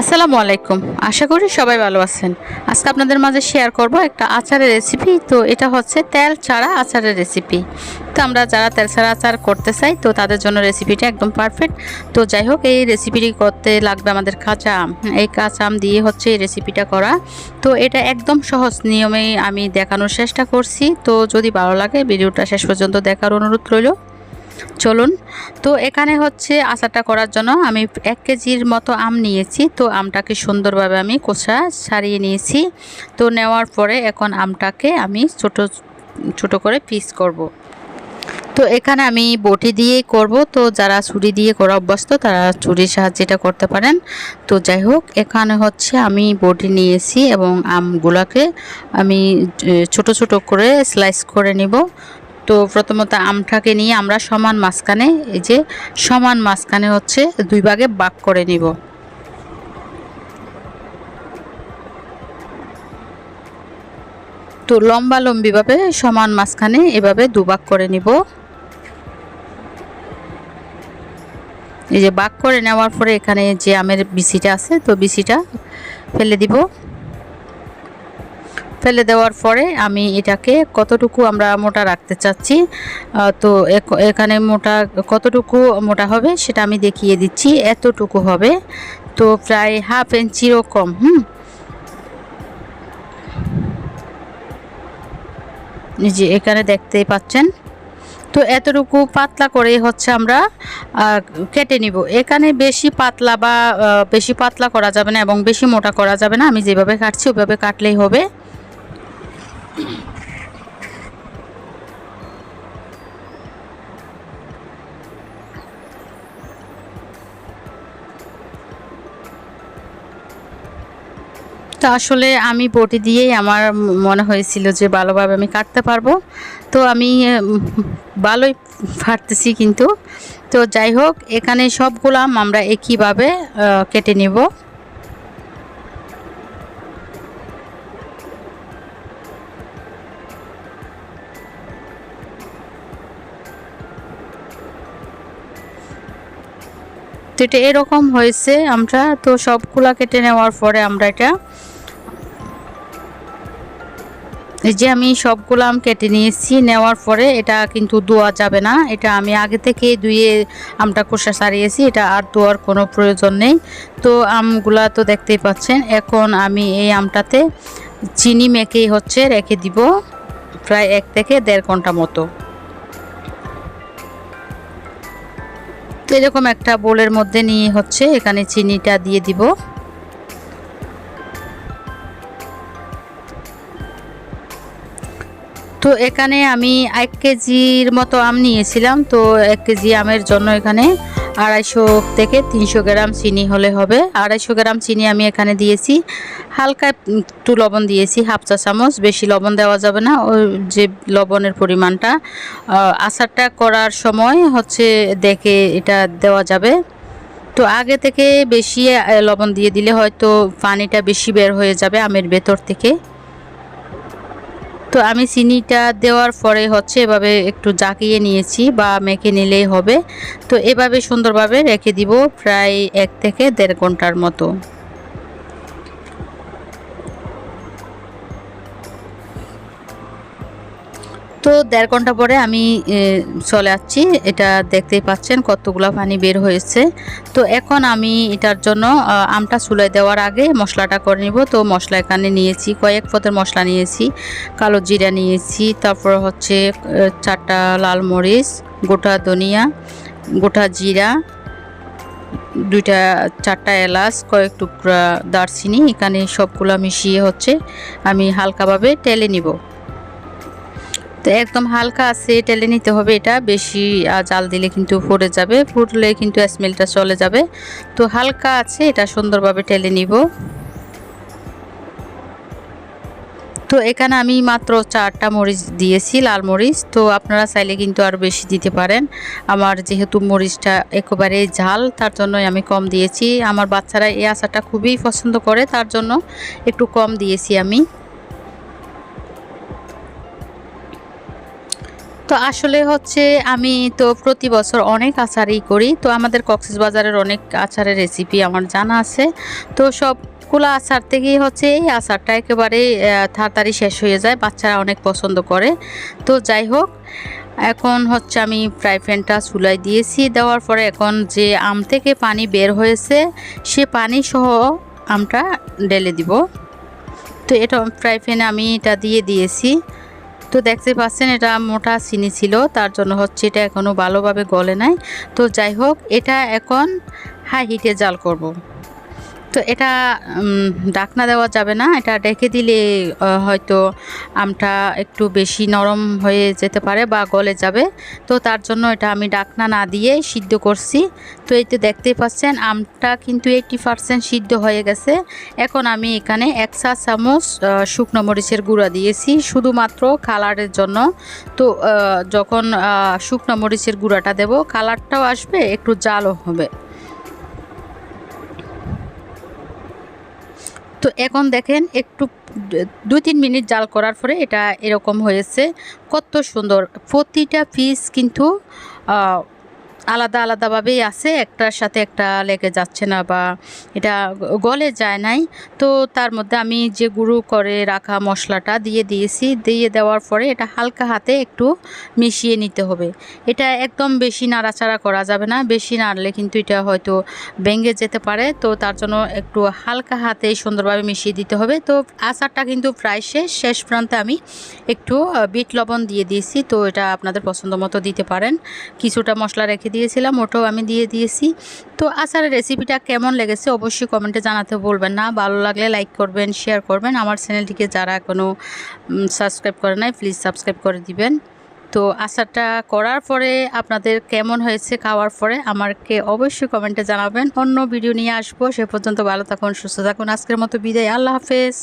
আসসালামু আলাইকুম। আশা করি সবাই ভালো আছেন। আজকে আপনাদের মাঝে শেয়ার করব একটা আচারের রেসিপি তো এটা হচ্ছে তেল ছাড়া আচারের রেসিপি তো আমরা যারা তেল ছাড়া আচার করতে চাই, তো তাদের জন্য রেসিপিটা একদম পারফেক্ট তো যাই হোক, এই রেসিপিটি করতে লাগবে আমাদের কাঁচা আম। এই কাঁচা আম দিয়ে হচ্ছে এই রেসিপিটা করা। তো এটা একদম সহজ নিয়মেই আমি দেখানোর চেষ্টা করছি। তো যদি ভালো লাগে, ভিডিওটা শেষ পর্যন্ত দেখার অনুরোধ রইল। চলুন। তো এখানে হচ্ছে আচারটা করার জন্য আমি এক কেজির মতো আম নিয়েছি। তো আমটাকে সুন্দরভাবে আমি কোষা সারিয়ে নিয়েছি। তো নেওয়ার পরে এখন আমটাকে আমি ছোট ছোট করে পিস করব। তো এখানে আমি বটি দিয়েই করব। তো যারা ছুরি দিয়ে করা অভ্যস্ত, তারা ছুরির সাহায্যে এটা করতে পারেন। তো যাই হোক, এখানে হচ্ছে আমি বটি নিয়েছি এবং আমগুলাকে আমি ছোট ছোট করে স্লাইস করে নিব। তো প্রথমত আমটাকে নিয়ে আমরা সমান মাঝখানে, এই যে সমান মাঝখানে হচ্ছে দুই ভাগে বাক করে নিব। তো লম্বা লম্বিভাবে সমান মাঝখানে এভাবে দুভাগ করে নিব। এই যে বাক করে নেওয়ার পরে এখানে যে আমের বিসিটা আছে, তো বিসিটা ফেলে দিব। ফেলে দেওয়ার পরে আমি এটাকে কতটুকু আমরা মোটা রাখতে চাচ্ছি তো এখানে মোটা কতটুকু মোটা হবে সেটা আমি দেখিয়ে দিচ্ছি, এতটুকু হবে, তো প্রায় হাফ ইঞ্চিরও কম, হুম? যে এখানে দেখতেই পাচ্ছেন, তো এতটুকু পাতলা করে হচ্ছে আমরা কেটে নিব। এখানে বেশি পাতলা বা বেশি পাতলা করা যাবে না এবং বেশি মোটা করা যাবে না, আমি যেভাবে কাটছি ওইভাবে কাটলেই হবে। তো আসলে আমি বটি দিয়েই আমার মনে হয়েছিল যে ভালোভাবে আমি কাটতে পারব। তো আমি ভালোই ফাটতেছি কিন্তু। তো যাই হোক, এখানে সবগুলাম আমরা একইভাবে কেটে নিব। এটা এরকম হয়েছে আমরা, তো সবগুলা কেটে নেওয়ার পরে আমরা এটা এই যে আমি সবগুলো আম কেটে নিয়েছি, নেওয়ার পরে এটা কিন্তু ধোয়া যাবে না। এটা আমি আগে থেকে ধুয়ে আমটা খোসা সারিয়েছি এটা আর ধোয়ার কোনো প্রয়োজন নেই। তো আমগুলা তো দেখতেই পাচ্ছেন, এখন আমি এই আমটাতে চিনি মেখেই হচ্ছে রেখে দিব, প্রায় এক থেকে দেড় ঘণ্টা মতো। এরকম একটা বোলের মধ্যে নিয়ে হচ্ছে এখানে চিনিটা দিয়ে দিব। তো এখানে আমি এক কেজির মতো আম নিয়েছিলাম, তো এক কেজি আমের জন্য এখানে আড়াইশো থেকে তিনশো গ্রাম চিনি হলে হবে। আড়াইশো গ্রাম চিনি আমি এখানে দিয়েছি। হালকা একটু লবণ দিয়েছি, হাফ চা চামচ। বেশি লবণ দেওয়া যাবে না। ওই যে লবণের পরিমাণটা। আচারটা করার সময় হচ্ছে দেখে এটা দেওয়া যাবে। তো আগে থেকে বেশি লবণ দিয়ে দিলে হয়তো পানিটা বেশি বের হয়ে যাবে আমের ভেতর থেকে। তো আমি চিনিটা দেওয়ার পরে হচ্ছে এভাবে একটু জাকিয়ে নিয়েছি বা মেখে নিলেই হবে। তো এভাবে সুন্দরভাবে রেখে দিব প্রায় এক থেকে দেড় ঘণ্টার মতো। তো দেড় ঘণ্টা পরে আমি চলে আসছি। এটা দেখতেই পাচ্ছেন কতগুলো পানি বের হয়েছে। তো এখন আমি এটার জন্য আমটা চুলাই দেওয়ার আগে মশলাটা করে নিব। তো মশলা এখানে নিয়েছি, কয়েক পদের মশলা নিয়েছি, কালো জিরা নিয়েছি, তারপর হচ্ছে চারটা লাল মরিচ, গোটা ধনিয়া, গোটা জিরা, দুইটা, চারটা এলাচ, কয়েক টুকরা দারচিনি, এখানে সবগুলো মিশিয়ে হচ্ছে, আমি হালকাভাবে টেলে নিব। তো একদম হালকা আছে টেলে নিতে হবে এটা। বেশি জাল দিলে কিন্তু ফুটে যাবে। ফুটলে কিন্তু স্মেলটা চলে যাবে। তো হালকা আছে, এটা সুন্দরভাবে টেলে নিব। তো এখানে আমি মাত্র চারটা মরিচ দিয়েছি, লাল মরিচ। তো আপনারা চাইলে কিন্তু আর বেশি দিতে পারেন। আমার যেহেতু মরিচটা একেবারে ঝাল, তার জন্যই আমি কম দিয়েছি। আমার বাচ্চারা এই আচারটা খুবই পছন্দ করে, তার জন্য একটু কম দিয়েছি আমি। তো আসলে হচ্ছে আমি তো প্রতি বছর অনেক আচারই করি। তো আমাদের কক্সবাজারের অনেক আচারের রেসিপি আমার জানা আছে। তো সব সবগুলো আচার থেকেই হচ্ছে এই আচারটা একেবারে তাড়াতাড়ি শেষ হয়ে যায়, বাচ্চারা অনেক পছন্দ করে। তো যাই হোক, এখন হচ্ছে আমি ফ্রাই প্যানটা চুলায় দিয়েছি। দেওয়ার পরে এখন যে আম থেকে পানি বের হয়েছে, সে পানি সহ আমটা ঢেলে দিব। তো এটা ফ্রাই প্যানে আমি এটা দিয়ে দিয়েছি। তো দেখতে পাচ্ছেন, এটা মোটা চিনি ছিল, তার জন্য হচ্ছে এটা এখনও ভালোভাবে গলে নাই তো যাই হোক, এটা এখন হাই হিটে জাল করব। তো এটা ডাকনা দেওয়া যাবে না। এটা ডেকে দিলে হয়তো আমটা একটু বেশি নরম হয়ে যেতে পারে বা গলে যাবে। তো তার জন্য এটা আমি ডাকনা না দিয়ে সিদ্ধ করছি। তো এই তো দেখতেই পাচ্ছেন, আমটা কিন্তু এইটি পার্সেন্ট সিদ্ধ হয়ে গেছে। এখন আমি এখানে এক চা চামচ শুকনো মরিচের গুঁড়া দিয়েছি, শুধুমাত্র কালারের জন্য। তো যখন শুকনো মরিচের গুঁড়াটা দেব, কালারটাও আসবে, একটু জালও হবে। তো এখন দেখেন একটু দু তিন মিনিট জাল করার পরে এটা এরকম হয়েছে। কত সুন্দর। প্রতিটা পিস কিন্তু আলাদা আলাদাভাবেই আছে, একটার সাথে একটা লেগে যাচ্ছে না বা এটা গলে যায় নাই। তো তার মধ্যে আমি যে গুঁড়ো করে রাখা মশলাটা দিয়ে দিয়েছি, দিয়ে দেওয়ার পরে এটা হালকা হাতে একটু মিশিয়ে নিতে হবে। এটা একদম বেশি নাড়াচাড়া করা যাবে না, বেশি নাড়লে কিন্তু এটা হয়তো ভেঙে যেতে পারে। তো তার জন্য একটু হালকা হাতে সুন্দরভাবে মিশিয়ে দিতে হবে। তো আচারটা কিন্তু প্রায় শেষ শেষ প্রান্তে আমি একটু বিট লবণ দিয়ে দিয়েছি। তো এটা আপনাদের পছন্দ মতো দিতে পারেন। কিছুটা মশলা রেখে দিয়েছিলাম, ওটাও আমি দিয়ে দিয়েছি। তো আচারের রেসিপিটা কেমন লেগেছে অবশ্যই কমেন্টে জানাতে বলবেন না। ভালো লাগলে লাইক করবেন শেয়ার করবেন। আমার চ্যানেলটিকে যারা কোনো সাবস্ক্রাইব করে নাই প্লিজ সাবস্ক্রাইব করে দিবেন। তো আচারটা করার পরে আপনাদের কেমন হয়েছে খাওয়ার পরে আমাকে অবশ্যই কমেন্টে জানাবেন। অন্য ভিডিও নিয়ে আসব। সে পর্যন্ত ভালো থাকুন, সুস্থ থাকুন। আজকের মতো বিদায়। আল্লাহ হাফেজ।